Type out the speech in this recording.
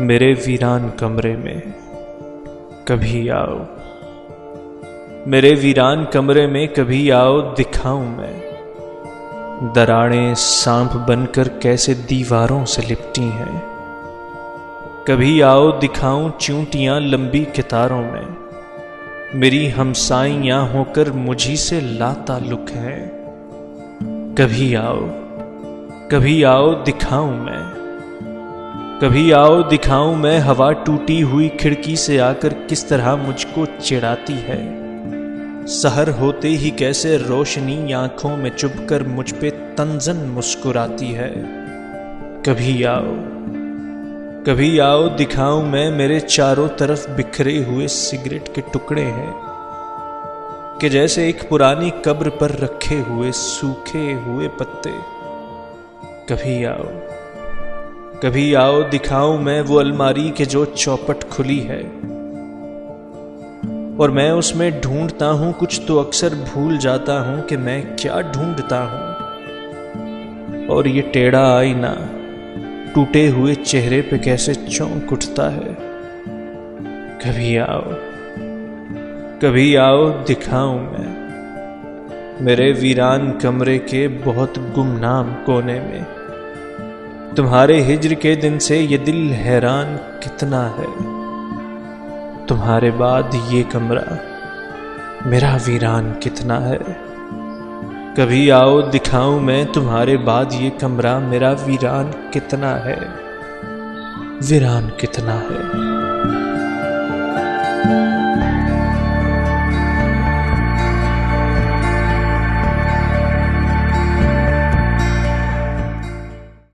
मेरे वीरान कमरे में कभी आओ। मेरे वीरान कमरे में कभी आओ, दिखाऊँ मैं। दराड़ें सांप बनकर कैसे दीवारों से लिपटी हैं। कभी आओ, दिखाऊँ चूंटियाँ लंबी कितारों में। मेरी हमसाइयाँ होकर मुझी से लाताल्लुक हैं। कभी आओ कभी आओ, दिखाऊँ मैं। कभी आओ, दिखाऊँ मैं हवा टूटी हुई खिड़की से आकर किस तरह मुझको चिढ़ाती है। सहर होते ही कैसे रोशनी आँखों में चुभकर मुझ पे तंजन मुस्कुराती है। कभी आओ कभी आओ, दिखाऊँ मैं मेरे चारों तरफ़ बिखरे हुए सिगरेट के टुकड़े हैं, कि जैसे एक पुरानी कब्र पर रखे हुए, सूखे हुए पत्ते। कभी आओ कभी आओ दिखाऊँ मैं वो अलमारी के जो चौपट खुली है। और मैं उसमें ढूंढता हूँ, कुछ तो अक्सर भूल जाता हूँ कि मैं क्या ढूंढता हूँ। और ये टेढ़ा आईना टूटे हुए चेहरे पे कैसे चौंक उठता है। कभी आओ कभी आओ दिखाऊँ मैं मेरे वीरान कमरे के बहुत गुमनाम कोने में। तुम्हारे हिजर के दिन से ये दिल हैरान कितना है। तुम्हारे बाद ये कमरा मेरा वीरान कितना है। कभी आओ दिखाऊँ मैं तुम्हारे बाद ये कमरा मेरा वीरान कितना है। वीरान कितना है।